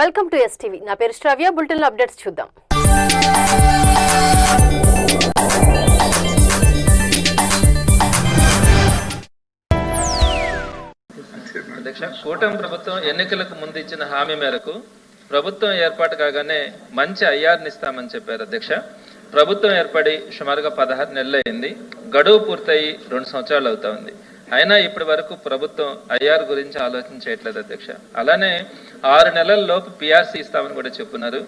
Welcome to yes TV నా పేరు శ్రావ్య bulletin updates చూద్దాం. అధ్యక్ష కూటమి ప్రభుత్వం ఎన్నికలకు ముందు ఇచ్చిన హామీ మేరకు ప్రభుత్వం ఏర్పాటు కాగానే మంచి ఐఆర్ని ఇస్తామని చెప్పారు అధ్యక్ష. ప్రభుత్వం ఏర్పడి సుమారుగా పదహారు నెలలు అయింది గడువు పూర్తయి రెండు సంవత్సరాలు అవుతా ఉంది. అయినా ఇప్పటి వరకు ప్రభుత్వం ఐఆర్ గురించి ఆలోచన చేయట్లేదు అధ్యక్ష. అలానే ఆరు నెలల లోపు పిఆర్సీ ఇస్తామని కూడా చెప్పున్నారు.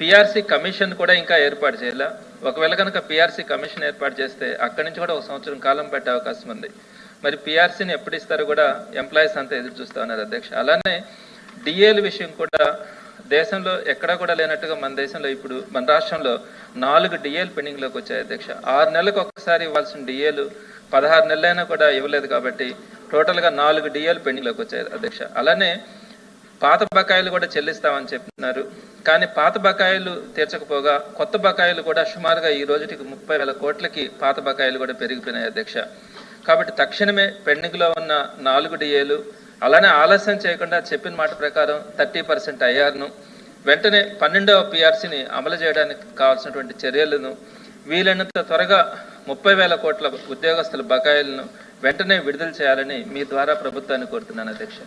పిఆర్సీ కమిషన్ కూడా ఇంకా ఏర్పాటు చేయాల. ఒకవేళ కనుక పిఆర్సీ కమిషన్ ఏర్పాటు చేస్తే అక్కడి నుంచి కూడా ఒక సంవత్సరం కాలం పట్టే అవకాశం ఉంది. మరి పిఆర్సీని ఎప్పుడు ఇస్తారో కూడా ఎంప్లాయీస్ అంతా ఎదురు చూస్తా ఉన్నారు అధ్యక్ష. అలానే డిఏల విషయం కూడా దేశంలో ఎక్కడా కూడా లేనట్టుగా మన దేశంలో ఇప్పుడు మన రాష్ట్రంలో నాలుగు డిఏలు పెండింగ్లోకి వచ్చాయి అధ్యక్ష. ఆరు నెలలకు ఒకసారి ఇవ్వాల్సిన డిఏలు పదహారు నెలలైనా కూడా ఇవ్వలేదు కాబట్టి టోటల్గా నాలుగు డిఏలు పెండింగ్లోకి వచ్చాయి అధ్యక్ష. అలానే పాత బకాయిలు కూడా చెల్లిస్తామని చెప్తున్నారు కానీ పాత బకాయిలు తీర్చకపోగా కొత్త బకాయిలు కూడా సుమారుగా ఈ రోజుకి ముప్పై వేల కోట్లకి పాత బకాయిలు కూడా పెరిగిపోయినాయి అధ్యక్ష. కాబట్టి తక్షణమే పెండింగ్లో ఉన్న నాలుగు డిఏలు అలానే ఆలస్యం చేయకుండా చెప్పిన మాట ప్రకారం థర్టీ పర్సెంట్ ఐఆర్ను వెంటనే పన్నెండవ పిఆర్సీని అమలు చేయడానికి కావాల్సినటువంటి చర్యలను వీలైనంత త్వరగా ముప్పై వేల కోట్ల ఉద్యోగస్తుల బకాయిలను వెంటనే విడుదల చేయాలని మీ ద్వారా ప్రభుత్వాన్ని కోరుతున్నాను అధ్యక్ష.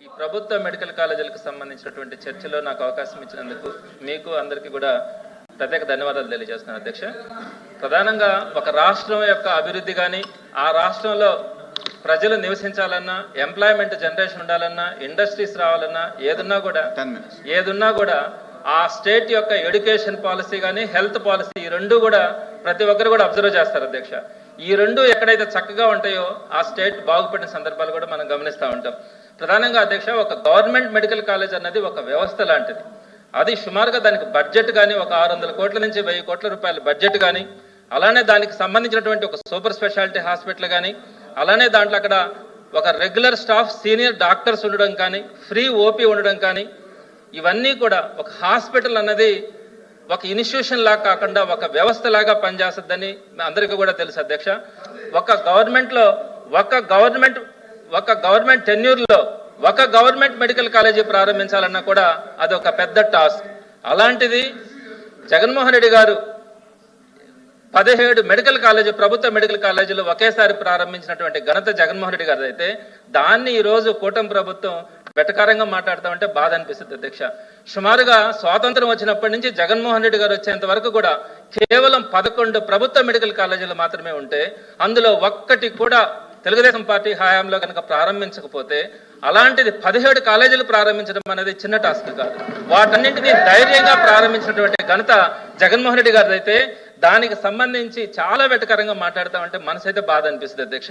ఈ ప్రభుత్వ మెడికల్ కాలేజీలకు సంబంధించినటువంటి చర్చలో నాకు అవకాశం ఇచ్చినందుకు మీకు అందరికీ కూడా ప్రత్యేక ధన్యవాదాలు తెలియజేస్తున్నాను అధ్యక్ష. ప్రధానంగా ఒక రాష్ట్రం యొక్క అభివృద్ధి కానీ ఆ రాష్ట్రంలో ప్రజలు నివసించాలన్నా ఎంప్లాయ్మెంట్ జనరేషన్ ఉండాలన్నా ఇండస్ట్రీస్ రావాలన్నా ఏదున్నా కూడా ఏదున్నా కూడా ఆ స్టేట్ యొక్క ఎడ్యుకేషన్ పాలసీ కానీ హెల్త్ పాలసీ ఈ రెండు కూడా ప్రతి ఒక్కరు కూడా అబ్జర్వ్ చేస్తారు అధ్యక్ష. ఈ రెండు ఎక్కడైతే చక్కగా ఉంటాయో ఆ స్టేట్ బాగుపడిన సందర్భాలు కూడా మనం గమనిస్తూ ఉంటాం. ప్రధానంగా అధ్యక్ష ఒక గవర్నమెంట్ మెడికల్ కాలేజ్ అన్నది ఒక వ్యవస్థ లాంటిది. అది సుమారుగా దానికి బడ్జెట్ కానీ ఒక ఆరు వందల కోట్ల నుంచి వెయ్యి కోట్ల రూపాయల బడ్జెట్ కానీ అలానే దానికి సంబంధించినటువంటి ఒక సూపర్ స్పెషాలిటీ హాస్పిటల్ కానీ అలానే దాంట్లో అక్కడ ఒక రెగ్యులర్ స్టాఫ్ సీనియర్ డాక్టర్స్ ఉండడం కానీ ఫ్రీ ఓపీ ఉండడం కానీ ఇవన్నీ కూడా ఒక హాస్పిటల్ అన్నది ఒక ఇన్స్టిట్యూషన్ లాగా కాకుండా ఒక వ్యవస్థ లాగా పనిచేస్తుందని అందరికీ కూడా తెలుసు అధ్యక్ష. ఒక గవర్నమెంట్లో ఒక గవర్నమెంట్ ఒక గవర్నమెంట్ టెన్యూర్లో ఒక గవర్నమెంట్ మెడికల్ కాలేజీ ప్రారంభించాలన్నా కూడా అది ఒక పెద్ద టాస్క్ అలాంటిది జగన్మోహన్ రెడ్డి గారు పదిహేడు మెడికల్ కాలేజీ ప్రభుత్వ మెడికల్ కాలేజీలు ఒకేసారి ప్రారంభించినటువంటి ఘనత జగన్మోహన్ రెడ్డి గారిది అయితే దాన్ని ఈరోజు కూటమి ప్రభుత్వం వెటకారంగా మాట్లాడతామంటే బాధ అనిపిస్తుంది అధ్యక్ష. సుమారుగా స్వాతంత్రం వచ్చినప్పటి నుంచి జగన్మోహన్ రెడ్డి గారు వచ్చేంత వరకు కూడా కేవలం పదకొండు ప్రభుత్వ మెడికల్ కాలేజీలు మాత్రమే ఉంటే అందులో ఒక్కటి కూడా తెలుగుదేశం పార్టీ హయాంలో కనుక ప్రారంభించకపోతే అలాంటిది పదిహేడు కాలేజీలు ప్రారంభించడం అనేది చిన్న టాస్క్ కాదు. వాటన్నింటినీ ధైర్యంగా ప్రారంభించినటువంటి ఘనత జగన్మోహన్ రెడ్డి గారిదైతే అయితే దానికి సంబంధించి చాలా వెటకరంగా మాట్లాడతామంటే మనసైతే బాధ అనిపిస్తుంది అధ్యక్ష.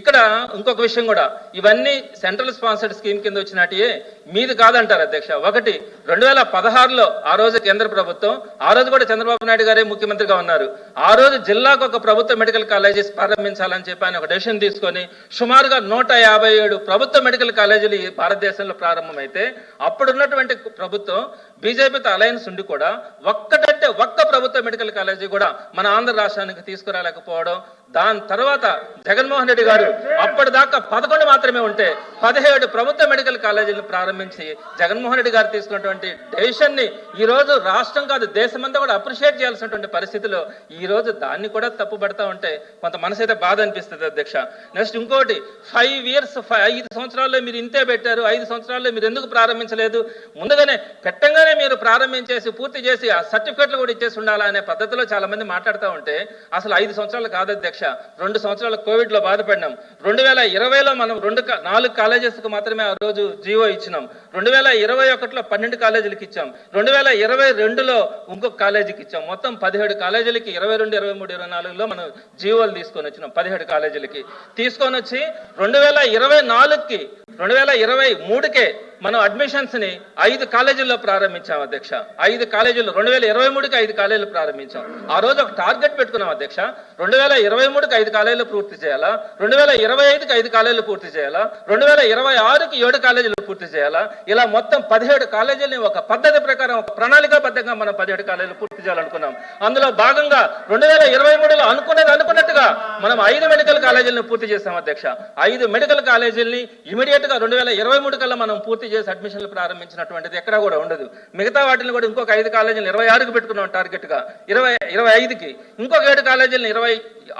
ఇక్కడ ఇంకొక విషయం కూడా ఇవన్నీ సెంట్రల్ స్పాన్సర్డ్ స్కీమ్ కింద వచ్చినట్టే మీది కాదంటారు అధ్యక్ష. ఒకటి రెండు వేల పదహారులో ఆ రోజు కేంద్ర ప్రభుత్వం ఆ రోజు కూడా చంద్రబాబు నాయుడు గారే ముఖ్యమంత్రిగా ఉన్నారు. ఆ రోజు జిల్లాకు ఒక ప్రభుత్వ మెడికల్ కాలేజెస్ ప్రారంభించాలని చెప్పి ఆయన ఒక డెసిషన్ తీసుకొని సుమారుగా నూట యాభై ఏడు ప్రభుత్వ మెడికల్ కాలేజీలు ఈ భారతదేశంలో ప్రారంభమైతే అప్పుడున్నటువంటి ప్రభుత్వం బీజేపీతో అలయన్స్ ఉండి కూడా ఒక్కటంటే ఒక్క ప్రభుత్వ మెడికల్ కాలేజీ కూడా మన ఆంధ్ర రాష్ట్రానికి తీసుకురాలేకపోవడం దాని తర్వాత జగన్మోహన్ రెడ్డి గారు అప్పటిదాకా పదకొండు మాత్రమే ఉంటే పదిహేడు ప్రభుత్వ మెడికల్ కాలేజీలను ప్రారంభించి జగన్మోహన్ రెడ్డి గారు తీసుకున్నటువంటి డెసిషన్ని ఈ రోజు రాష్ట్రం కాదు దేశమంతా కూడా అప్రిషియేట్ చేయాల్సినటువంటి పరిస్థితిలో ఈ రోజు దాన్ని కూడా తప్పుపడతా ఉంటే కొంత మనసు అయితే బాధ అనిపిస్తుంది అధ్యక్ష. నెక్స్ట్ ఇంకోటి ఫైవ్ ఇయర్స్ ఐదు సంవత్సరాల్లో మీరు ఇంతే పెట్టారు ఐదు సంవత్సరాల్లో మీరు ఎందుకు ప్రారంభించలేదు? ముందుగానే పెట్టంగానే మీరు ప్రారంభించేసి పూర్తి చేసి ఆ సర్టిఫికెట్లు కూడా ఇచ్చేసి ఉండాలా అనే పద్ధతిలో చాలా మంది మాట్లాడుతూ ఉంటే అసలు ఐదు సంవత్సరాలు కాదు అధ్యక్ష రెండు సంవత్సరాలు కోవిడ్లో బాధపడినాం. రెండు వేల ఇరవైలో మనం రెండు నాలుగు కాలేజెస్కి మాత్రమే ఆ రోజు జీవో ఇచ్చినాం. రెండు వేల ఇరవై ఒకటిలో పన్నెండు కాలేజీలకు ఇచ్చాం. రెండు వేల ఇరవై రెండులో ఇంకొక కాలేజీకి ఇచ్చాం. మొత్తం పదిహేడు కాలేజీలకి ఇరవై రెండు ఇరవై మూడు ఇరవై నాలుగులో మనం జీవోలు తీసుకొని వచ్చినాం పదిహేడు కాలేజీలకి. తీసుకొని వచ్చి రెండు వేల ఇరవై నాలుగుకి రెండు వేల ఇరవై మూడుకే మనం అడ్మిషన్స్ని ఐదు కాలేజీల్లో ప్రారంభించాం అధ్యక్ష. ఐదు కాలేజీలు రెండు వేల ఇరవై మూడుకి ఐదు కాలేజీలు ప్రారంభించాం. ఆ రోజు ఒక టార్గెట్ పెట్టుకున్నాం అధ్యక్ష. రెండు వేల ఇరవై మూడుకి ఐదు కాలేజీలు పూర్తి చేయాలా? రెండు వేల ఇరవై ఐదుకి ఐదు కాలేజీలు పూర్తి చేయాలా? రెండు వేల ఇరవై ఆరుకి ఏడు కాలేజీలు పూర్తి చేయాలా? ఇలా మొత్తం పదిహేడు కాలేజీలని ఒక పద్ధతి ప్రకారం ఒక ప్రణాళికాబద్ధంగా మనం పదిహేడు కాలేజీలు పూర్తి చేయాలనుకున్నాం. అందులో భాగంగా రెండు వేల ఇరవై మూడులో అనుకున్నది అనుకున్నట్టుగా మనం ఐదు మెడికల్ కాలేజీలను పూర్తి చేస్తాం అధ్యక్ష. ఐదు మెడికల్ కాలేజీలని ఇమీడియట్గా రెండు వేల ఇరవై మూడు కల్లా మనం పూర్తి చేసి అడ్మిషన్లు ప్రారంభించినటువంటిది ఎక్కడా కూడా ఉండదు. మిగతా వాటిని కూడా ఇంకొక ఐదు కాలేజీలు ఇరవై ఆరుకు పెట్టుకున్నాం టార్గెట్గా. ఇరవై ఇరవై ఐదుకి. ఇంకొక ఏడు కాలేజీలను ఇరవై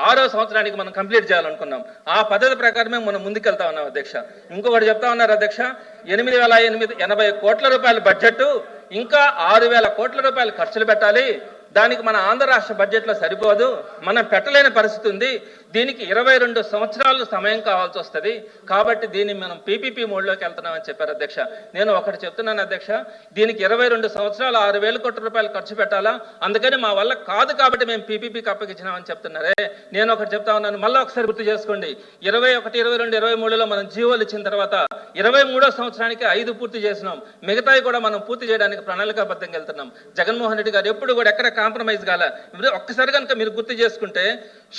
ఆరో సంవత్సరానికి మనం కంప్లీట్ చేయాలనుకున్నాం. ఆ పద్ధతి ప్రకారమే మనం ముందుకెళ్తా ఉన్నాం అధ్యక్ష. ఇంకొకటి చెప్తా ఉన్నారు అధ్యక్ష ఎనిమిది వేల ఎనిమిది ఎనభై కోట్ల రూపాయల బడ్జెట్ ఇంకా ఆరు వేల కోట్ల రూపాయలు ఖర్చులు పెట్టాలి. దానికి మన ఆంధ్ర రాష్ట్ర బడ్జెట్లో సరిపోదు. మనం పెట్టలేని పరిస్థితి ఉంది. దీనికి ఇరవై రెండు సంవత్సరాలు సమయం కావాల్సి వస్తుంది. కాబట్టి దీన్ని మనం పీపీపీ మోడ్లోకి వెళ్తున్నామని చెప్పారు అధ్యక్ష. నేను ఒకటి చెప్తున్నాను అధ్యక్ష. దీనికి ఇరవై రెండు సంవత్సరాలు ఆరు వేల కోట్ల రూపాయలు ఖర్చు పెట్టాలా? అందుకని మా వల్ల కాదు కాబట్టి మేము పీపీపీకి అప్పగించినామని చెప్తున్నారే. నేను ఒకటి చెప్తా ఉన్నాను. మళ్ళీ ఒకసారి గుర్తు చేసుకోండి. ఇరవై ఒకటి ఇరవై రెండు ఇరవై మూడులో మనం జీవోలు ఇచ్చిన తర్వాత ఇరవై మూడో సంవత్సరానికి ఐదు పూర్తి చేసినాం. మిగతావి కూడా మనం పూర్తి చేయడానికి ప్రణాళికాబద్ధంగా వెళ్తున్నాం. జగన్మోహన్ రెడ్డి గారు ఎప్పుడు కూడా ఎక్కడ కాంప్రమైజ్ కాల. ఒక్కసారి కనుక మీరు గుర్తు చేసుకుంటే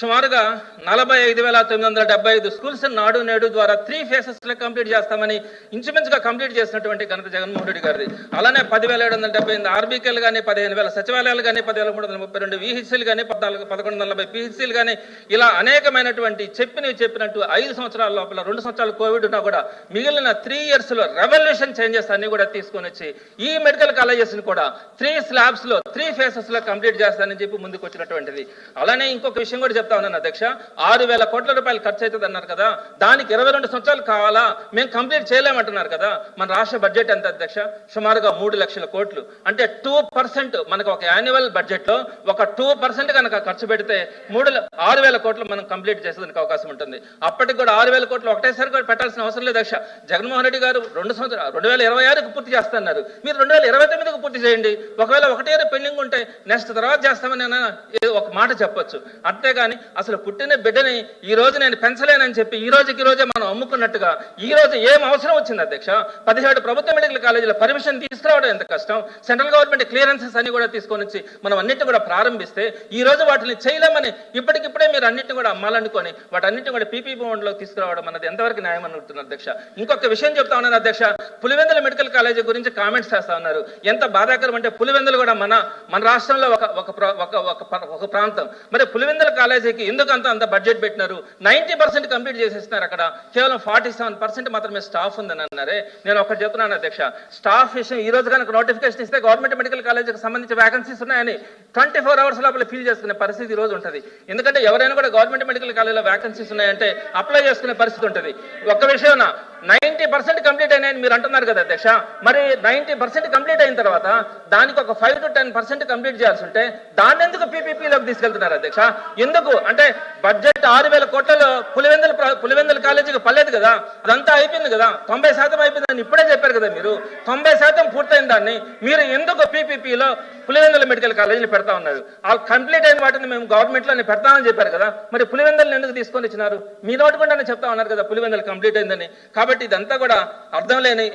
సుమారుగా నలభై ఐదు వేల తొమ్మిది వందల డెబ్బై ఐదు స్కూల్స్ నాడు నేడు ద్వారా త్రీ ఫేసెస్లో కంప్లీట్ చేస్తామని ఇంచుమించుగా కంప్లీట్ చేసినటువంటి ఘనత జగన్మోహన్ రెడ్డి గారిది. అలానే పదివేల ఏడు వందల డెబ్బై ఎనిమిది ఆర్బీకేలు కానీ పదిహేను వేల సచివాలయాలు కానీ పదివేల మూడు వందల ముప్పై రెండు విహెచ్సీలు కానీ పద్నాలుగు పదకొండు వందల నలభై పిహెచ్సీలు కానీ ఇలా అనేకమైనటువంటి చెప్పినవి చెప్పినట్టు ఐదు సంవత్సరాల లోపల రెండు సంవత్సరాలు కోవిడ్ ఉన్నా కూడా మిగిలిన త్రీ ఇయర్స్లో రెవల్యూషన్ చేంజెస్ అన్ని కూడా తీసుకొని వచ్చి ఈ మెడికల్ కాలేజెస్ని కూడా త్రీ స్లాబ్స్లో త్రీ ఫేసెస్లో కంప్లీట్ చేస్తానని చెప్పి ముందుకు వచ్చినటువంటిది అలానే ఇంకొక విషయం కూడా చెప్తా ఉన్నాను అధ్యక్ష. ఆరు వేల కోట్ల రూపాయలు ఖర్చు అవుతుంది అన్నారు కదా. దానికి ఇరవై రెండు సంవత్సరాలు కావాలా? మేము కంప్లీట్ చేయలేమంటున్నారు కదా. మన రాష్ట్ర బడ్జెట్ ఎంత అధ్యక్ష? సుమారుగా మూడు లక్షల కోట్లు. అంటే టూ పర్సెంట్ మనకు ఒక యాన్యువల్ బడ్జెట్లో ఒక టూ పర్సెంట్ కనుక ఖర్చు పెడితే మూడు ఆరు వేల కోట్లు మనం కంప్లీట్ చేసేదానికి అవకాశం ఉంటుంది. అప్పటికి కూడా ఆరు వేల కోట్లు ఒకటేసారి కూడా పెట్టాల్సిన అవసరం లేదు అధ్యక్ష. జగన్మోహన్ రెడ్డి గారు రెండు సంవత్సరాలు రెండు వేల ఇరవై ఆరుకు పూర్తి చేస్తున్నారు. మీరు రెండు వేల ఇరవై తొమ్మిదికి పూర్తి చేయండి. ఒకవేళ ఒకటే పెండింగ్ ఉంటే నెక్స్ట్ తర్వాత చేస్తామని ఒక మాట చెప్పొచ్చు. అంతేగాని అసలు పుట్టిన బిడ్డని ఈ రోజు నేను పెంచలేనని చెప్పి ఈ రోజుకి ఈ రోజే మనం అమ్ముకున్నట్టుగా ఈ రోజు ఏం అవసరం వచ్చింది అధ్యక్ష? పదిహేడు ప్రభుత్వ మెడికల్ కాలేజీల పర్మిషన్ తీసుకురావడం ఎంత కష్టం? సెంట్రల్ గవర్నమెంట్ క్లియరెన్సెస్ అన్ని కూడా తీసుకొని వచ్చి మనం అన్నిటిని కూడా ప్రారంభిస్తే ఈ రోజు వాటిని చేయలేమని ఇప్పటికిప్పుడే మీరు అన్నిటిని కూడా అమ్మాలనుకొని వాటన్నిటిని కూడా పీపీ బోండ్లోకి తీసుకురావడం అన్నది ఎంతవరకు న్యాయం అనుకుంటున్నారు అధ్యక్ష? ఇంకొక విషయం చెప్తా ఉన్నాను అధ్యక్ష. పులివెందుల మెడికల్ కాలేజీ గురించి కామెంట్స్ చేస్తా ఉన్నారు. ఎంత బాధాకరం అంటే పులివెందులు కూడా మన మన రాష్ట్రంలో ఒక ఒక ఒక ఒక ఒక ప్రాంతం. మరి పులివెందుల కాలేజీకి ఎందుకు అంత అంత బడ్జెట్ పెట్టినారు. నైంటీ పర్సెంట్ కంప్లీట్ చేసేస్తున్నారు అక్కడ. కేవలం ఫార్టీ సెవెన్ పర్సెంట్ మాత్రమే స్టాఫ్ ఉందని అన్నారే. నేను ఒకటి చెప్తున్నాను అధ్యక్ష. స్టాఫ్ విషయం ఈ రోజు కనుక నోటిఫికేషన్ ఇస్తే గవర్నమెంట్ మెడికల్ కాలేజీకి సంబంధించి వ్యాకెన్సీస్ ఉన్నాయని ట్వంటీ ఫోర్ అవర్స్ లోపల ఫిల్ చేసుకునే పరిస్థితి ఈ రోజు ఉంటుంది. ఎందుకంటే ఎవరైనా కూడా గవర్నమెంట్ మెడికల్ కాలేజీలో వ్యాకెన్సీస్ ఉన్నాయంటే అప్లై చేసుకునే పరిస్థితి ఉంటుంది. ఒక్క విషయం నైన్టీ పర్సెంట్ కంప్లీట్ అయినాయని మీరు అంటున్నారు కదా అధ్యక్ష. మరి నైన్టీ పర్సెంట్ కంప్లీట్ అయిన తర్వాత దానికి ఒక five to ten percent complete చేయాల్సి ఉంటే దాన్ని ఎందుకు పీపీపీలోకి తీసుకెళ్తున్నారు అధ్యక్ష? ఎందుకు? అంటే బడ్జెట్ ఆరు వేల కోట్లలో పులివెందుల పులివెందుల కాలేజీకి పర్లేదు కదా? అదంతా అయిపోయింది కదా? తొంభై శాతం అయిపోయిందని ఇప్పుడే చెప్పారు కదా మీరు. తొంభై శాతం పూర్తయిన దాన్ని మీరు ఎందుకు పీపీపీలో పులివెందుల మెడికల్ కాలేజీలు పెడతా ఉన్నారు. ఆ కంప్లీట్ అయిన వాటిని మేము గవర్నమెంట్లోనే పెడతామని చెప్పారు కదా. మరి పులివెందులను ఎందుకు తీసుకొని ఇచ్చినారు మీ నోటి గుండానే చెప్తా ఉన్నారు కదా పులివెందులు కంప్లీట్ అయిందని. కాబట్టి ఇదంతా కూడా అర్థం లేని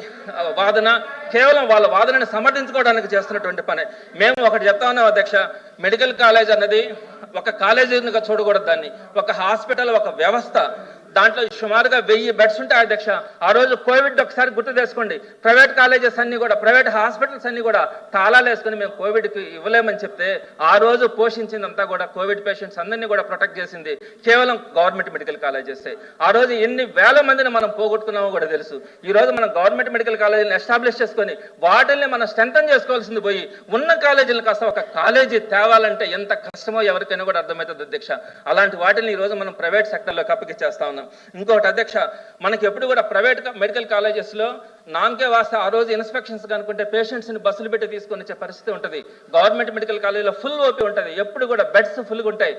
వాదన. కేవలం వాళ్ళ వాదనని సమర్థించుకోవడానికి చేస్తున్నటువంటి పని. మేము ఒకటి చెప్తా ఉన్నాం అధ్యక్ష మెడికల్ కాలేజ్ అన్నది ఒక కాలేజీగా చూడకూడదు దాన్ని. ఒక హాస్పిటల్ ఒక వ్యవస్థ. దాంట్లో సుమారుగా వెయ్యి బెడ్స్ ఉంటాయి అధ్యక్ష. ఆ రోజు కోవిడ్ ఒకసారి గుర్తు చేసుకోండి. ప్రైవేట్ కాలేజెస్ అన్ని కూడా ప్రైవేట్ హాస్పిటల్స్ అన్ని కూడా తాళాలు వేసుకుని మేము కోవిడ్కి ఇవ్వలేమని చెప్తే ఆ రోజు పోషించిందంతా కూడా కోవిడ్ పేషెంట్స్ అందరినీ కూడా ప్రొటెక్ట్ చేసింది కేవలం గవర్నమెంట్ మెడికల్ కాలేజెస్. ఆ రోజు ఎన్ని వేల మందిని మనం పోగొట్టుకున్నామో కూడా తెలుసు. ఈ రోజు మనం గవర్నమెంట్ మెడికల్ కాలేజీని ఎస్టాబ్లిష్ చేసుకొని వాటిల్ని మనం స్ట్రెంథన్ చేసుకోవాల్సింది పోయి ఉన్న కాలేజీలు కాస్త ఒక కాలేజీ తేవాలంటే ఎంత కష్టమో ఎవరికైనా కూడా అర్థమవుతుంది అధ్యక్ష. అలాంటి వాటిని ఈ రోజు మనం ప్రైవేట్ సెక్టర్లోకి అప్పగిచ్చేస్తా ఉన్నాం. ఇంకొకటి అధ్యక్ష మనకి ఎప్పుడు కూడా ప్రైవేట్ మెడికల్ కాలేజెస్లో నాన్కే వాస్తే ఆ రోజు ఇన్స్పెక్షన్స్ కనుకుంటే పేషెంట్స్ని బస్సులు పెట్టి తీసుకొని వచ్చే పరిస్థితి ఉంటుంది. గవర్నమెంట్ మెడికల్ కాలేజీలో ఫుల్ ఓపీ ఉంటుంది. ఎప్పుడు కూడా బెడ్స్ ఫుల్గా ఉంటాయి.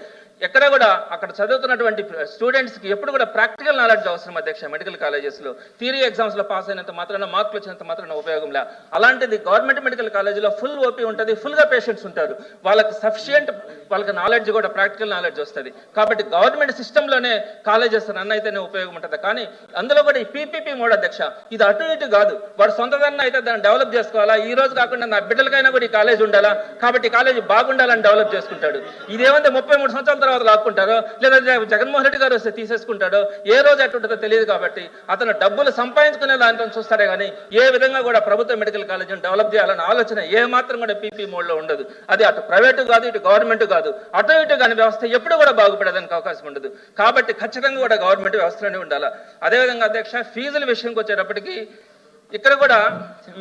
ఎక్కడ కూడా అక్కడ చదువుతున్నటువంటి స్టూడెంట్స్కి ఎప్పుడు కూడా ప్రాక్టికల్ నాలెడ్జ్ అవసరం అధ్యక్ష మెడికల్ కాలేజెస్లో. థియరీ ఎగ్జామ్స్లో పాస్ అయినంత మాత్రాన మార్కులు వచ్చినంత మాత్రాన ఉపయోగం లే. అలాంటిది గవర్నమెంట్ మెడికల్ కాలేజీలో ఫుల్ ఓపీ ఉంటుంది. ఫుల్గా పేషెంట్స్ ఉంటారు. వాళ్ళకి సఫిషియంట్ వాళ్ళకి నాలెడ్జ్ కూడా ప్రాక్టికల్ నాలెడ్జ్ వస్తుంది. కాబట్టి గవర్నమెంట్ సిస్టంలోనే కాలేజెస్ రన్ అయితేనే ఉపయోగం ఉంటుంది. కానీ అందులో కూడా ఈ పీపీపీ మోడ్ అధ్యక్ష ఇది అటు ఇటు కాదు. వాడు సొంతదన్న అయితే దాన్ని డెవలప్ చేసుకోవాలా? ఈ రోజు కాకుండా నా బిడ్డలకైనా కూడా ఈ కాలేజ్ ఉండాలా? కాబట్టి కాలేజీ బాగుండాలని డెవలప్ చేసుకుంటాడు. ఇదేమంటే ముప్పై మూడు సంవత్సరాల తర్వాత లాక్కుంటారో? లేదా జగన్మోహన్ రెడ్డి గారు వస్తే తీసేసుకుంటాడో? ఏ రోజు అటుంటుందో తెలియదు కాబట్టి అతను డబ్బులు సంపాదించుకునే దాంట్లో చూస్తారే కానీ ఏ విధంగా కూడా ప్రభుత్వ మెడికల్ కాలేజీని డెవలప్ చేయాలన్న ఆలోచన ఏ మాత్రం కూడా పీపీ మోడ్లో ఉండదు. అది అటు ప్రైవేటు కాదు ఇటు గవర్నమెంట్ కాదు. అటు ఇటు కాని వ్యవస్థ ఎప్పుడు కూడా బాగుపడేదానికి అవకాశం ఉండదు. కాబట్టి ఖచ్చితంగా కూడా గవర్నమెంట్ వ్యవస్థలోనే ఉండాలి? అదేవిధంగా అధ్యక్ష ఫీజుల విషయంకి వచ్చేటప్పటికి ఇక్కడ కూడా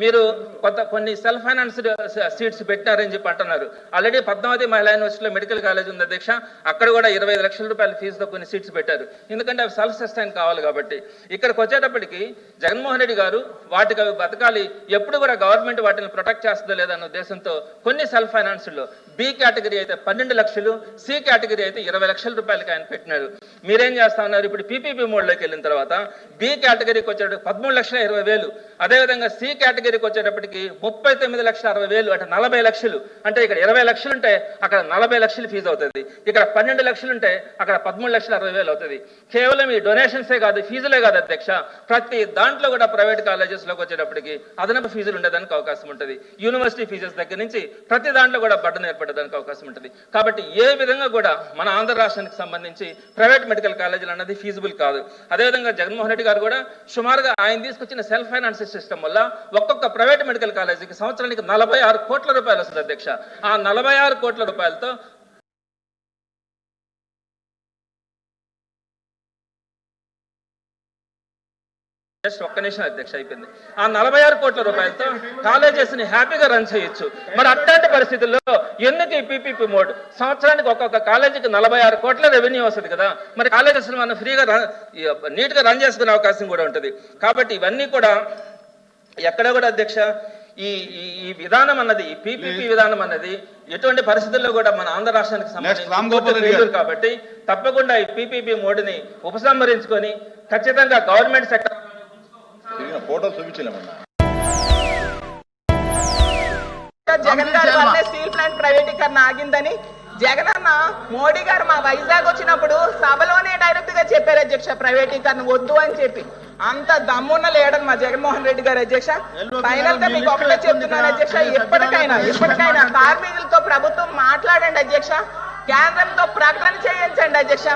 మీరు కొత్త కొన్ని సెల్ఫ్ ఫైనాన్స్డ్ సీట్స్ పెట్టారని చెప్పి అంటున్నారు. ఆల్రెడీ పద్మావతి మహిళా యూనివర్సిటీలో మెడికల్ కాలేజ్ ఉంది అధ్యక్ష. అక్కడ కూడా ఇరవై ఐదు లక్షల రూపాయల ఫీజుతో కొన్ని సీట్స్ పెట్టారు. ఎందుకంటే అవి సెల్ఫ్ సస్టైన్ కావాలి కాబట్టి. ఇక్కడికి వచ్చేటప్పటికి జగన్మోహన్ రెడ్డి గారు వాటికి అవి బతకాలి. ఎప్పుడు కూడా గవర్నమెంట్ వాటిని ప్రొటెక్ట్ చేస్తుందో లేదన్న ఉద్దేశంతో కొన్ని సెల్ఫ్ ఫైనాన్స్లో బి కేటగిరీ అయితే పన్నెండు లక్షలు సి కేటగిరీ అయితే ఇరవై లక్షల రూపాయలకి ఆయన పెట్టినారు మీరేం చేస్తా ఉన్నారు? ఇప్పుడు పీపీపీ మోడ్లోకి వెళ్ళిన తర్వాత బి కేటగిరీకి వచ్చేటప్పుడు పదమూడు లక్షల ఇరవై వేలు అదేవిధంగా సి కేటగిరీకి వచ్చేటప్పటికి ముప్పై తొమ్మిది లక్షల అరవై వేలు అంటే నలభై లక్షలు. అంటే ఇక్కడ ఇరవై లక్షలు ఉంటే అక్కడ నలభై లక్షలు ఫీజు అవుతుంది. ఇక్కడ పన్నెండు లక్షలు ఉంటే అక్కడ పదమూడు లక్షల అరవై వేలు అవుతుంది. కేవలం ఈ డొనేషన్సే కాదు ఫీజులే కాదు అధ్యక్ష. ప్రతి దాంట్లో కూడా ప్రైవేట్ కాలేజెస్లోకి వచ్చేటప్పటికి అదనపు ఫీజులు ఉండేదానికి అవకాశం ఉంటుంది. యూనివర్సిటీ ఫీజెస్ దగ్గర నుంచి ప్రతి దాంట్లో కూడా బడ్డను ఏర్పడడానికి అవకాశం ఉంటుంది. కాబట్టి ఏ విధంగా కూడా మన ఆంధ్ర రాష్ట్రానికి సంబంధించి ప్రైవేట్ మెడికల్ కాలేజీలు అన్నది ఫీజిబుల్ కాదు. అదేవిధంగా జగన్మోహన్ రెడ్డి గారు కూడా సుమారుగా ఆయన తీసుకొచ్చిన సెల్ఫ్ ఫైనాన్స్ సిస్టమ్ వల్ల ఒక్కొక్క ప్రైవేట్ మెడికల్ కాలేజీకి సంవత్సరానికి నలభై ఆరు కోట్ల రూపాయలు వస్తుంది అధ్యక్ష. ఆ నలభై ఆరు కోట్ల రూపాయలతో జస్ట్ ఒక్క నిమిషం అధ్యక్ష అయిపోయింది. ఆ నలభై ఆరు కోట్ల రూపాయలతో కాలేజెస్ని హ్యాపీగా రన్ చేయొచ్చు. మరి అట్లాంటి పరిస్థితుల్లో ఎందుకు ఈ పీపీపీ మోడ్? సంవత్సరానికి ఒక్కొక్క కాలేజీకి నలభై ఆరు కోట్ల రెవెన్యూ వస్తుంది కదా. మరి కాలేజెస్ మనం ఫ్రీగా నీట్గా రన్ చేసుకునే అవకాశం కూడా ఉంటుంది. కాబట్టి ఇవన్నీ కూడా ఎక్కడ కూడా అధ్యక్ష ఈ ఈ- విధానం అన్నది ఈ పీపీపీ విధానం అన్నది ఎటువంటి పరిస్థితుల్లో కూడా మన ఆంధ్ర రాష్ట్రానికి సంబంధించి రామ్ గోపాల్ రెడ్డి ఫెయిల్యూర్ గారు. కాబట్టి తప్పకుండా ఈ పీపీపీ మోడ్ని ఉపసంహరించుకొని ఖచ్చితంగా గవర్నమెంట్ సెక్టర్ ఫోటో చూపించలేమన్నా. జగన్ గారి వల్లే స్టీల్ ప్లాంట్ ప్రైవేటీకరణ ఆగిందని. జగన్ అన్న మోడీ గారు మా వైజాగ్ వచ్చినప్పుడు సభలోనే డైరెక్ట్గా చెప్పారు అధ్యక్ష ప్రైవేటీకరణ వద్దు అని చెప్పి. అంత దమ్మున్న లేడని మా జగన్మోహన్ రెడ్డి గారు అధ్యక్ష. ఫైనల్గా మీకు ఒకటే చెప్తున్నాను అధ్యక్ష ఎప్పటికైనా ఎప్పటికైనా కార్మికులతో ప్రభుత్వం మాట్లాడండి అధ్యక్ష. కేంద్రంతో ప్రకటన చేయించండి అధ్యక్ష.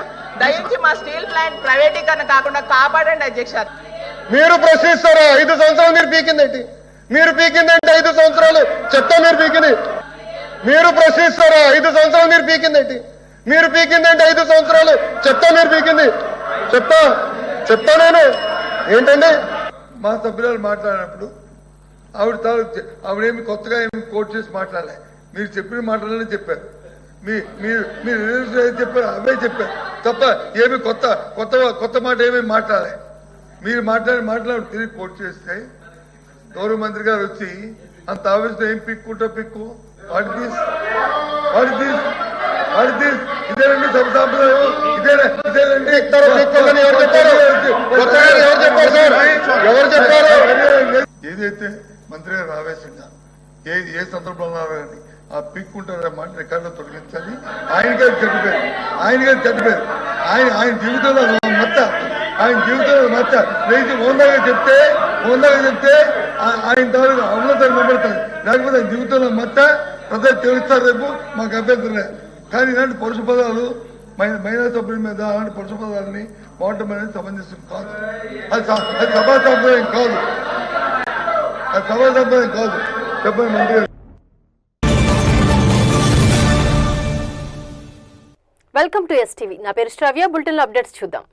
దయించి మా స్టీల్ ప్లాంట్ ప్రైవేటీకరణ కాకుండా కాపాడండి అధ్యక్ష. మీరు ప్రశ్నిస్తారా? ఐదు సంవత్సరాలు మీరు పీకిందేంటి? మీరు పీకిందేంటి? ఐదు సంవత్సరాలు చెత్త మీరు పీకింది. మీరు ప్రశ్నిస్తారా? ఐదు సంవత్సరాలు మీరు పీకిందేంటి? మీరు పీకిందేంటి? ఐదు సంవత్సరాలు చెత్త మీరు పీకింది. చెత్త చెత్త నేను. ఏంటండి? మా సభ్యురాలు మాట్లాడినప్పుడు ఆవిడ తాలూకు ఆవిడేమి కొత్తగా ఏమి కోట్ చేసి మాట్లాడలే. మీరు చెప్పిన మాటలనే చెప్పారు. మీ మీరు మీరు చెప్పారు అవే చెప్పారు. తప్ప ఏమి కొత్త కొత్త కొత్త మాట ఏమీ మాట్లాడలే. మీరు మాట్లాడి మాట్లాడి. తిరిగి కోట్ చేస్తే గౌరవ మంత్రి గారు వచ్చి అంత ఆవేశం ఏం పిక్కుంటో పిక్కు? వాటి తీస్ వాటి తీస్ వాటి తీస్. ఇదేనండి సభ సాంప్రదాయం. ఇదేనా ఇదేనండి? ఏదైతే మంత్రి గారు ఆవేశంగా ఏ ఏ సందర్భంలో కానీ ఆ పిక్కుంటారు మాట రికార్డులో తొలగించాలి. ఆయనకే చెడ్డపేరు ఆయనకే చెడ్డపేరు ఆయన ఆయన జీవితంలో మచ్చ ఆయన జీవితంలో మచ్చ. లేచి ఓందాగా చెప్తే ఓందాగా చెప్తే ఆయన తాలూకు అమలతను నిలబడతారు లేకపోతే ఆయన జీవితంలో మచ్చ. ప్రజలు తెలుస్తారు రేపు మాకు అభ్యంతరం కానీ ఇలాంటి పరుష పదాలు మహిళా సభ్యుల మీద అలాంటి పరుష పదాలని వాడటం అనేది సమంజసం కాదు. అది అది సభా సంప్రదాయం కాదు. అది సభా సంప్రదాయం కాదు. చెప్పండి మంత్రి వెల్కమ్ టు ఎస్టీవీ. నా పేరు శ్రావ్య. బులెటిన్ అప్డేట్స్ చూద్దాం.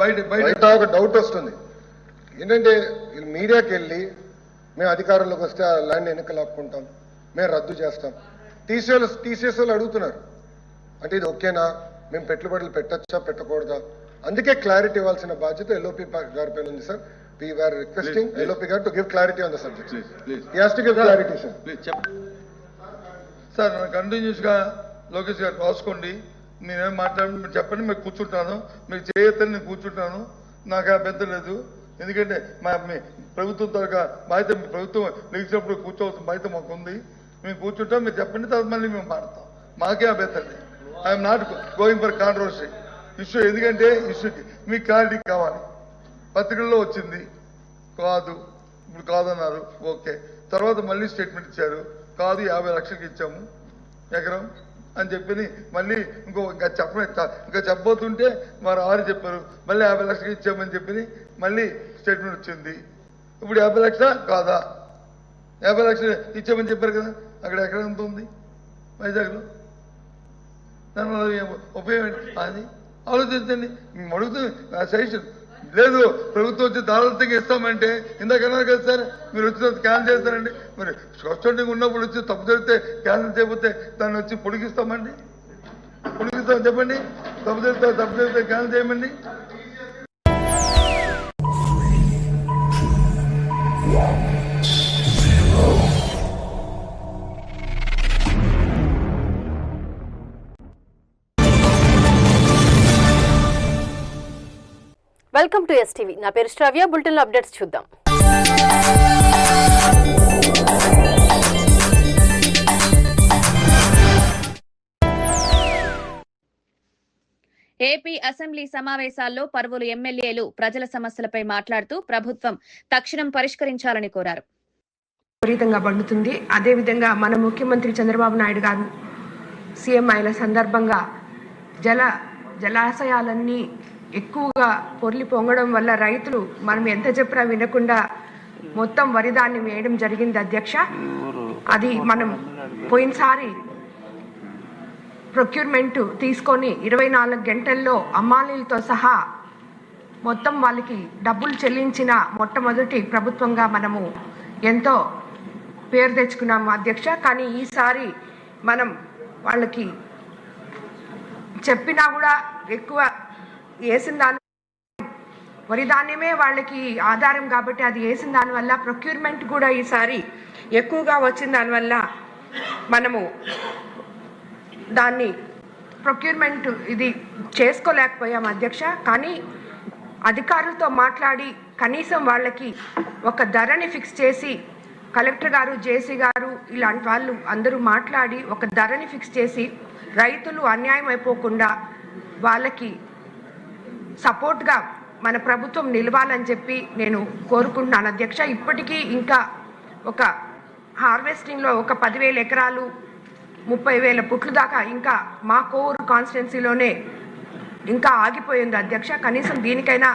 బయట బయట. ఒక డౌట్ వస్తుంది. ఏంటంటే మీడియాకి వెళ్ళి మేము అధికారంలోకి వస్తే ఆ ల్యాండ్ వెనక మేము రద్దు చేస్తాం. టీసీఎల్ తీసేసేలు అడుగుతున్నారు. అంటే ఇది ఓకేనా? మేము పెట్టుబడులు పెట్టచ్చా పెట్టకూడదా? అందుకే క్లారిటీ ఇవ్వాల్సిన బాధ్యత ఎల్ఓపి గారి పైన ఉంది sir we are requesting LOP garu to give clarity on the subject please please He has to give clarity, sir. Please చెప్ప సార్ కంటిన్యూస్గా లోకేష్ గారు రాసుకోండి. నేనేం మాట్లాడి మీరు చెప్పండి మీరు కూర్చుంటాను. మీరు చేయొద్దని నేను కూర్చుంటాను. నాకు అభ్యంతరం లేదు. ఎందుకంటే మా మీ ప్రభుత్వం తరగా బాధ్యత మీ ప్రభుత్వం లెగిసినప్పుడు కూర్చోవలసిన బాధ్యత మాకు ఉంది మేము కూర్చుంటాం మీరు చెప్పండి తర్వాత మళ్ళీ మేము మాడతాం మాకే అభ్యంతరం లేదు. I'm not going for controversy issue ఎందుకంటే ఇష్యూకి మీకు క్లారిటీ కావాలి. పత్రికల్లో వచ్చింది. కాదు ఇప్పుడు కాదన్నారు. ఓకే. తర్వాత మళ్ళీ స్టేట్మెంట్ ఇచ్చారు. కాదు యాభై లక్షలకి ఇచ్చాము. ఎకరం అని చెప్పి మళ్ళీ ఇంకో ఇంకా చెప్ప ఇంకా చెప్పబోతుంటే వారు ఆరు చెప్పారు. మళ్ళీ యాభై లక్షలకి ఇచ్చామని చెప్పి మళ్ళీ స్టేట్మెంట్ వచ్చింది. ఇప్పుడు యాభై లక్షల? కాదా? యాభై లక్షలు ఇచ్చామని చెప్పారు కదా. అక్కడ ఎక్కడ ఎంత ఉంది? వైజాగ్లో? దానివల్ల ఉపయోగం ఏంటి? అది ఆలోచించండి. అడుగుతుంది సజెషన్ లేదు ప్రభుత్వం వచ్చి దాదాపుగా ఇస్తామంటే ఇందాక అన్నారు కదా సార్ మీరు వచ్చిన క్యాన్సిల్ చేస్తారండి. మరి స్వచ్ఛండింగ్ ఉన్నప్పుడు వచ్చి తప్పు జరిగితే క్యాన్సిల్ చేయకపోతే దాన్ని వచ్చి పొడిగిస్తామండి? పొడిగిస్తాం చెప్పండి. తప్పు జరిగితే తప్పు జరిగితే క్యాన్సిల్ చేయమండి. వెల్కమ్ టు ఎస్టీవీ నా పేరు శ్రావ్య. బులెటిన్ అప్డేట్స్ చూద్దాం. ఏపీ అసెంబ్లీ సమావేశాల్లో పలువురు ఎమ్మెల్యేలు ప్రజల సమస్యలపై మాట్లాడుతూ ప్రభుత్వం తక్షణం పరిష్కరించాలని కోరారు. విపరీతంగా పండుతుంది. అదేవిధంగా మన ముఖ్యమంత్రి చంద్రబాబు నాయుడు గారు సీఎం అయిన సందర్భంగా జల జలాశయాలన్నీ ఎక్కువగా పొర్లి పొంగడం వల్ల రైతులు మనం ఎంత చెప్పినా వినకుండా మొత్తం వరి ధాన్యం వేయడం జరిగింది అధ్యక్ష. అది మనం పోయినసారి ప్రొక్యూర్మెంట్ తీసుకొని ఇరవై నాలుగు గంటల్లో అమ్మాలీలతో సహా మొత్తం వాళ్ళకి డబ్బులు చెల్లించిన మొట్టమొదటి ప్రభుత్వంగా మనము ఎంతో పేరు తెచ్చుకున్నాము అధ్యక్ష. కానీ ఈసారి మనం వాళ్ళకి చెప్పినా కూడా ఎక్కువ వేసిన దాని వరి ధాన్యమే వాళ్ళకి ఆధారం కాబట్టి అది వేసిన దానివల్ల ప్రొక్యూర్మెంట్ కూడా ఈసారి ఎక్కువగా వచ్చిన దానివల్ల మనము దాన్ని ప్రొక్యూర్మెంట్ ఇది చేసుకోలేకపోయాం అధ్యక్ష. కానీ అధికారులతో మాట్లాడి కనీసం వాళ్ళకి ఒక ధరని ఫిక్స్ చేసి కలెక్టర్ గారు జేసీ గారు ఇలాంటి వాళ్ళు అందరూ మాట్లాడి ఒక ధరని ఫిక్స్ చేసి రైతులు అన్యాయం అయిపోకుండా వాళ్ళకి సపోర్ట్గా మన ప్రభుత్వం నిలవాలని చెప్పి నేను కోరుకుంటున్నాను. అధ్యక్ష ఇప్పటికీ ఇంకా ఒక హార్వెస్టింగ్లో ఒక పదివేల ఎకరాలు ముప్పై వేల పుట్లు దాకా ఇంకా మా కోరు కాన్స్టిట్యున్సీలోనే ఇంకా ఆగిపోయింది. అధ్యక్ష కనీసం దీనికైనా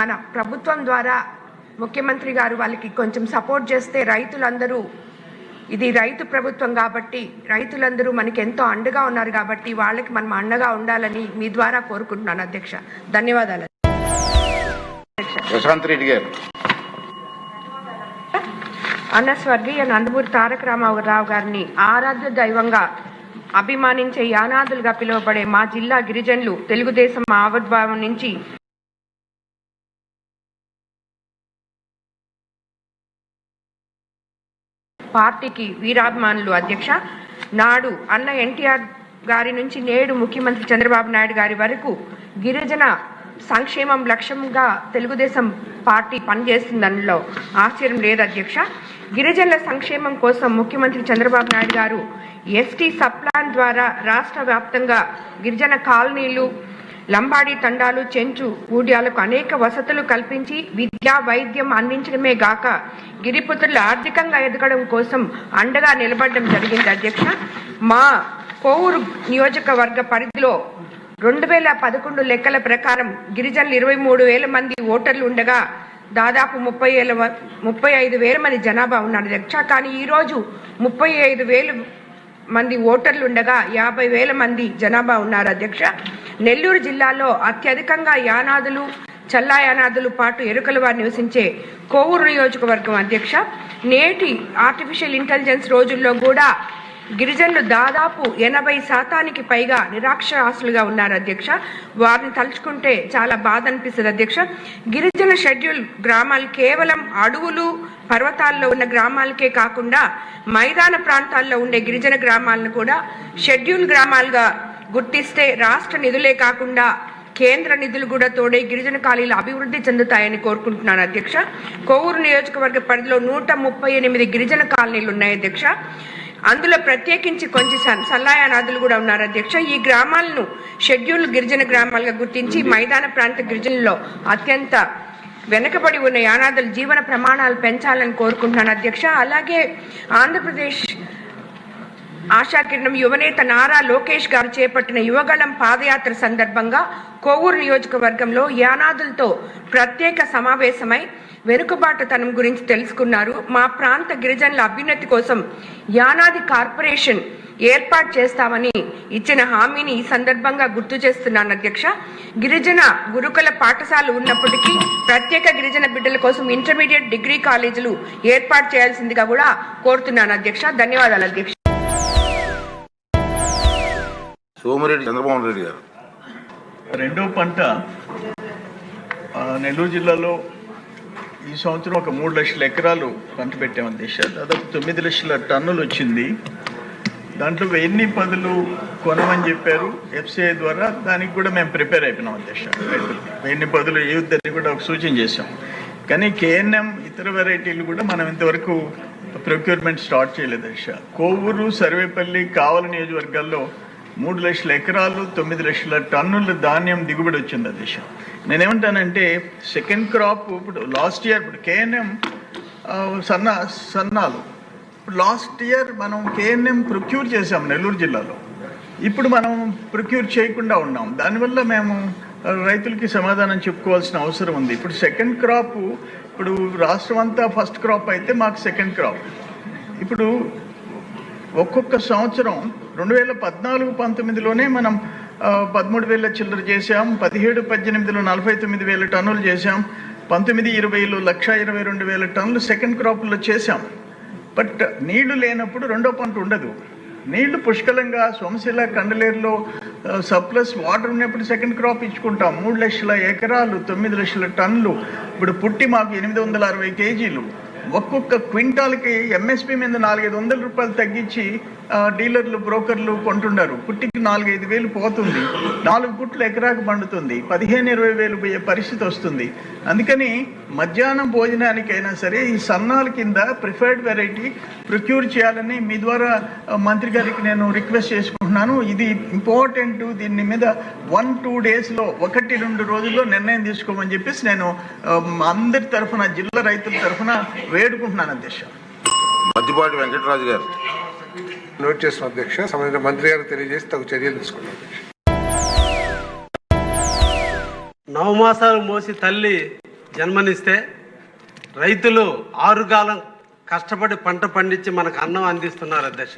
మన ప్రభుత్వం ద్వారా ముఖ్యమంత్రి గారు వాళ్ళకి కొంచెం సపోర్ట్ చేస్తే రైతులందరూ ఇది రైతు ప్రభుత్వం కాబట్టి రైతులందరూ మనకి ఎంతో అండగా ఉన్నారు కాబట్టి వాళ్ళకి మనం అండగా ఉండాలని మీ ద్వారా కోరుకుంటున్నాను అధ్యక్ష. ధన్యవాదాలు. యశ్వంత్ రెడ్డి గారు. అన్న స్వర్గీయ నందమూరి తారక రామారావు గారిని ఆరాధ్య దైవంగా అభిమానించే యానాదులుగా పిలువబడే మా జిల్లా గిరిజనులు తెలుగుదేశం ఆవిర్భావం నుంచి పార్టీకి వీరాభిమానులు అధ్యక్ష. నాడు అన్న ఎన్టీఆర్ గారి నుంచి నేడు ముఖ్యమంత్రి చంద్రబాబు నాయుడు గారి వరకు గిరిజన సంక్షేమం లక్ష్యంగా తెలుగుదేశం పార్టీ పనిచేస్తుందనలో ఆశ్చర్యం లేదు అధ్యక్ష. గిరిజనుల సంక్షేమం కోసం ముఖ్యమంత్రి చంద్రబాబు నాయుడు గారు ఎస్టీ సప్లాన్ ద్వారా రాష్ట్ర వ్యాప్తంగా గిరిజన కాలనీలు లంబాడి తండాలు చెంచు ఊడ్యాలకు అనేక వసతులు కల్పించి విద్యా వైద్యం అందించడమే గాక గిరిపుత్రులు ఆర్థికంగా ఎదగడం కోసం అండగా నిలబడడం జరిగింది. అధ్యక్ష మా కోవూరు నియోజకవర్గ పరిధిలో రెండు వేల పదకొండు లెక్కల ప్రకారం గిరిజనులు ఇరవై మూడు వేల మంది ఓటర్లు ఉండగా దాదాపు ముప్పై ఏళ్ళ వ- ముప్పై ఐదు వేల మంది జనాభా ఉన్నారు. అధ్యక్ష కానీ ఈరోజు ముప్పై ఐదు వేలు మంది ఓటర్లు ఉండగా యాభై వేల మంది జనాభా ఉన్నారు అధ్యక్ష. నెల్లూరు జిల్లాలో అత్యధికంగా యానాదులు చల్లా యానాదులు పాటు ఎరుకల వారు నివసించే కోవూరు నియోజకవర్గం అధ్యక్ష. నేటి ఆర్టిఫిషియల్ ఇంటెలిజెన్స్ రోజుల్లో కూడా గిరిజనులు దాదాపు ఎనభై శాతానికి పైగా నిరాక్షరాస్యులుగా ఉన్నారు అధ్యక్ష. వారిని తలుచుకుంటే చాలా బాధ అనిపిస్తుంది అధ్యక్ష. గిరిజన షెడ్యూల్ గ్రామాలు కేవలం అడవులు పర్వతాల్లో ఉన్న గ్రామాలకే కాకుండా మైదాన ప్రాంతాల్లో ఉండే గిరిజన గ్రామాలను కూడా షెడ్యూల్ గ్రామాలుగా గుర్తిస్తే రాష్ట్ర నిధులే కాకుండా కేంద్ర నిధులు కూడా తోడే గిరిజన ఖాళీలు అభివృద్ధి చెందుతాయని కోరుకుంటున్నాను అధ్యక్ష. కోవూరు నియోజకవర్గ పరిధిలో నూట ముప్పై ఎనిమిది గిరిజన కాలనీలు ఉన్నాయి అధ్యక్ష. అందులో ప్రత్యేకించి కొంచెం సన్- సల్లాయానాదులు కూడా ఉన్నారు అధ్యక్ష. ఈ గ్రామాలను షెడ్యూల్ గిరిజన గ్రామాలుగా గుర్తించి మైదాన ప్రాంత గిరిజనుల్లో అత్యంత వెనుకబడి ఉన్న యానాదుల జీవన ప్రమాణాలు పెంచాలని కోరుకుంటున్నాను అధ్యక్ష. అలాగే ఆంధ్రప్రదేశ్ ఆశాకిరణం యువనేత నారా లోకేష్ గారు చేపట్టిన యువగళం పాదయాత్ర సందర్భంగా కోవూరు నియోజకవర్గంలో యానాదులతో ప్రత్యేక సమావేశమై వెనుకబాటుతనం గురించి తెలుసుకున్నారు. మా ప్రాంత గిరిజనుల అభ్యున్నతి కోసం యానాది కార్పొరేషన్ ఏర్పాటు చేస్తామని ఇచ్చిన హామీని ఈ సందర్భంగా గుర్తు చేస్తున్నాను అధ్యక్ష. గిరిజన గురుకుల పాఠశాలలు ఉన్నప్పటికీ ప్రత్యేక గిరిజన బిడ్డల కోసం ఇంటర్మీడియట్ డిగ్రీ కాలేజీలు ఏర్పాటు చేయాల్సిందిగా కూడా కోరుతున్నాను అధ్యక్ష. ధన్యవాదాలు అధ్యక్ష. సోమిరెడ్డి చంద్రబాబు రెడ్డి గారు. రెండో పంట నెల్లూరు జిల్లాలో ఈ సంవత్సరం ఒక మూడు లక్షల ఎకరాలు పంట పెట్టామని దిశ దాదాపు తొమ్మిది లక్షల టన్నులు వచ్చింది. దాంట్లో ఎన్ని పదులు కొనమని చెప్పారు ఎఫ్సిఐ ద్వారా. దానికి కూడా మేము ప్రిపేర్ అయిపోయినాం అధ్యక్ష ఎన్ని పదులు ఏవద్దని కూడా ఒక సూచన చేశాం. కానీ కేఎన్ఎం ఇతర వెరైటీలు కూడా మనం ఇంతవరకు ప్రొక్యూర్మెంట్ స్టార్ట్ చేయలేదు అధ్యక్ష. కోవూరు సర్వేపల్లి కావలి నియోజకవర్గాల్లో మూడు లక్షల ఎకరాలు తొమ్మిది లక్షల టన్నుల ధాన్యం దిగుబడి వచ్చింది ఆ దేశం. నేనేమంటానంటే సెకండ్ క్రాప్ ఇప్పుడు లాస్ట్ ఇయర్ ఇప్పుడు కేఎన్ఎం సన్న సన్నాలు. ఇప్పుడు లాస్ట్ ఇయర్ మనం కేఎన్ఎం ప్రొక్యూర్ చేసాం నెల్లూరు జిల్లాలో. ఇప్పుడు మనం ప్రొక్యూర్ చేయకుండా ఉన్నాం. దానివల్ల మేము రైతులకి సమాధానం చెప్పుకోవాల్సిన అవసరం ఉంది. ఇప్పుడు సెకండ్ క్రాప్ ఇప్పుడు రాష్ట్రం అంతా ఫస్ట్ క్రాప్ అయితే మాకు సెకండ్ క్రాప్ ఇప్పుడు ఒక్కొక్క సంవత్సరం రెండు వేల పద్నాలుగు పంతొమ్మిదిలోనే మనం పదమూడు వేల చిల్లర చేశాం పదిహేడు పద్దెనిమిదిలో నలభై తొమ్మిది వేల టన్నులు చేశాం పంతొమ్మిది ఇరవైలో లక్ష ఇరవై రెండు వేల టన్నులు సెకండ్ క్రాప్లో చేశాం. బట్ నీళ్ళు లేనప్పుడు రెండో పంట ఉండదు. నీళ్ళు పుష్కలంగా సోమశిల కండలేరులో సప్లస్ వాటర్ ఉన్నప్పుడు సెకండ్ క్రాప్ ఇచ్చుకుంటాం. మూడు లక్షల ఎకరాలు తొమ్మిది లక్షల టన్నులు. ఇప్పుడు పుట్టి మాకు ఎనిమిది వందల అరవై కేజీలు. ఒక్కొక్క క్వింటాల్కి ఎంఎస్పి మీద నాలుగైదు వందల రూపాయలు తగ్గించి డీలర్లు బ్రోకర్లు కొంటున్నారు. పుట్టికి నాలుగు ఐదు వేలు పోతుంది. నాలుగు పుట్లు ఎకరాకు పండుతుంది. పదిహేను ఇరవై వేలు పోయే పరిస్థితి వస్తుంది. అందుకని మధ్యాహ్నం భోజనానికైనా సరే ఈ సన్నాల కింద ప్రిఫర్డ్ వెరైటీ ప్రొక్యూర్ చేయాలని మీ ద్వారా మంత్రి గారికి నేను రిక్వెస్ట్ చేసుకుంటున్నాను. ఇది ఇంపార్టెంట్. దీని మీద వన్ టూ డేస్లో ఒకటి రెండు రోజుల్లో నిర్ణయం తీసుకోమని చెప్పేసి నేను అందరి తరఫున జిల్లా రైతుల తరఫున వేడుకుంటున్నాను అధ్యక్ష. మద్దిపాటి వెంకటరాజు గారు. నోట్ చేసిన అధ్యక్ష సంబంధించిన మంత్రి గారు తెలియజేసి తగు చర్యలు తీసుకున్నాం అధ్యక్ష నవమాసాలు మోసి తల్లి జన్మనిస్తే రైతులు ఆరుగాలం కష్టపడి పంట పండించి మనకు అన్నం అందిస్తున్నారు అధ్యక్ష.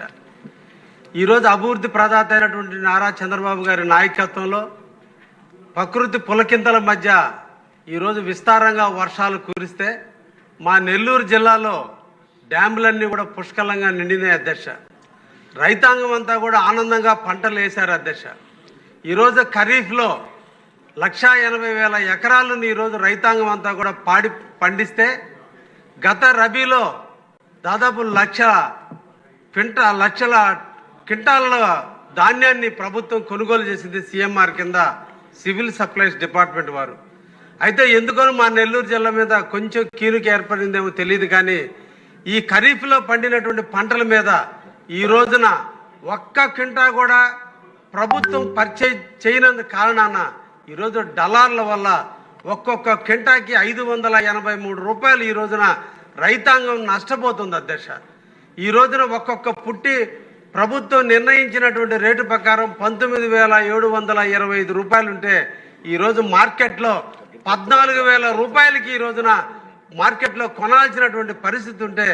ఈరోజు అభివృద్ధి ప్రదాత అయినటువంటి నారా చంద్రబాబు గారి నాయకత్వంలో ప్రకృతి పులకింతల మధ్య ఈరోజు విస్తారంగా వర్షాలు కురిస్తే మా నెల్లూరు జిల్లాలో డ్యాములన్నీ కూడా పుష్కలంగా నిండినాయి అధ్యక్ష. రైతాంగం అంతా కూడా ఆనందంగా పంటలు వేశారు అధ్యక్ష. ఈరోజు ఖరీఫ్లో లక్షా ఎనభై వేల ఎకరాలను ఈరోజు రైతాంగం అంతా కూడా పాడి పండిస్తే గత రబీలో దాదాపు లక్ష క్వింట లక్షల క్వింటాల ధాన్యాన్ని ప్రభుత్వం కొనుగోలు చేసింది సీఎంఆర్ కింద సివిల్ సప్లైస్ డిపార్ట్మెంట్ వారు. అయితే ఎందుకనో మా నెల్లూరు జిల్లా మీద కొంచెం కీలుకి ఏర్పడిందేమో తెలియదు కానీ ఈ ఖరీఫ్లో పండినటువంటి పంటల మీద ఈ రోజున ఒక్క క్వింటా కూడా ప్రభుత్వం పర్చేజ్ చేయనందు కారణాన ఈరోజు డలార్ల వల్ల ఒక్కొక్క క్వింటాకి ఐదు వందల ఎనభై మూడు రూపాయలు ఈ రోజున రైతాంగం నష్టపోతుంది అధ్యక్ష. ఈ రోజున ఒక్కొక్క పుట్టి ప్రభుత్వం నిర్ణయించినటువంటి రేటు ప్రకారం పంతొమ్మిది వేల ఏడు వందల ఇరవై ఐదు రూపాయలుంటే ఈరోజు మార్కెట్లో పద్నాలుగు వేల రూపాయలకి ఈ రోజున మార్కెట్లో కొనాల్సినటువంటి పరిస్థితి ఉంటే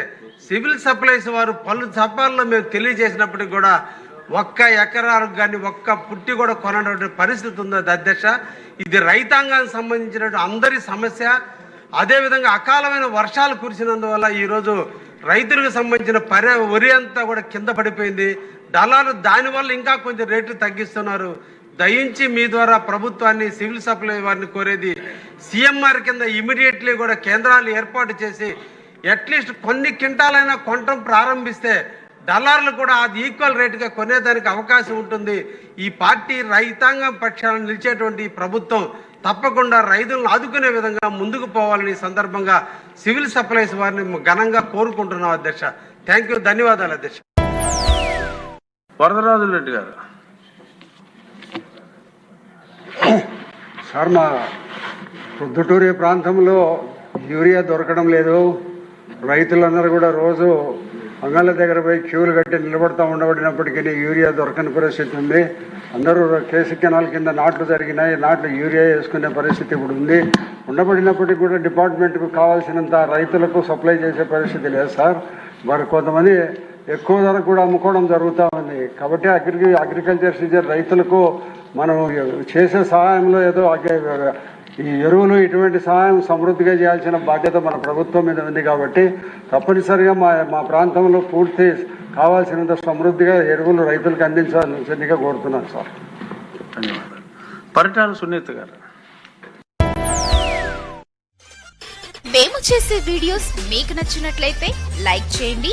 సివిల్ సప్లైస్ వారు పలు సభల్లో మేము తెలియజేసినప్పటికి కూడా ఒక్క ఎకరాలకు కానీ ఒక్క పుట్టి కూడా కొనటువంటి పరిస్థితి ఉంది అధ్యక్ష ఇది రైతాంగానికి సంబంధించినటువంటి అందరి సమస్య. అదేవిధంగా అకాలమైన వర్షాలు కురిసినందువల్ల ఈరోజు రైతులకు సంబంధించిన పరి వరి అంతా కూడా కింద పడిపోయింది. దళాలు దానివల్ల ఇంకా కొంచెం రేట్లు తగ్గిస్తున్నారు. దయించి మీ ద్వారా ప్రభుత్వాన్ని సివిల్ సప్లై వారిని కోరేది సీఎంఆర్ కింద ఇమీడియట్లీ కూడా కేంద్రాలు ఏర్పాటు చేసి అట్లీస్ట్ కొన్ని క్వింటాలైనా కొనటం ప్రారంభిస్తే డాలర్లు కూడా అది ఈక్వల్ రేటుగా కొనేదానికి అవకాశం ఉంటుంది. ఈ పార్టీ రైతాంగం పక్షాలను నిలిచేటువంటి ప్రభుత్వం తప్పకుండా రైతులను ఆదుకునే విధంగా ముందుకు పోవాలని సందర్భంగా సివిల్ సప్లైస్ వారిని ఘనంగా కోరుకుంటున్నాం అధ్యక్ష. థ్యాంక్ యూ ధన్యవాదాలు అధ్యక్ష. వరదరాజు రెడ్డి గారు. సార్ మా ప్రొద్దుటూరి ప్రాంతంలో యూరియా దొరకడం లేదు. రైతులందరూ కూడా రోజు అంగళ్ళ దగ్గర పోయి క్యూలు కట్టి నిలబడతా ఉండబడినప్పటికీ యూరియా దొరకని పరిస్థితి ఉంది. అందరూ కేసు కెనాల్ కింద నాట్లు జరిగినాయి. నాట్లు యూరియా వేసుకునే పరిస్థితి ఇప్పుడు ఉంది. ఉండబడినప్పటికీ కూడా డిపార్ట్మెంట్కు కావాల్సినంత రైతులకు సప్లై చేసే పరిస్థితి లేదు సార్. మరి కొంతమంది ఎక్కువ ధరకు కూడా అమ్ముకోవడం జరుగుతూ ఉంది. కాబట్టి అగ్రి అగ్రికల్చర్ సీజన్ రైతులకు మనం చేసే సహాయంలో ఏదో ఈ ఎరువులు ఇటువంటి సహాయం సమృద్ధిగా చేయాల్సిన బాధ్యత మన ప్రభుత్వం మీద ఉంది కాబట్టి తప్పనిసరిగా మా మా ప్రాంతంలో పూర్తి కావాల్సినంత సమృద్ధిగా ఎరువులు రైతులకు అందించాల్సిందిగా కోరుతున్నాను సార్. ధన్యవాదాలు. పరిటాల సునీత గారు. మేము చేసే వీడియోస్ మీకు నచ్చినట్లయితే లైక్ చేయండి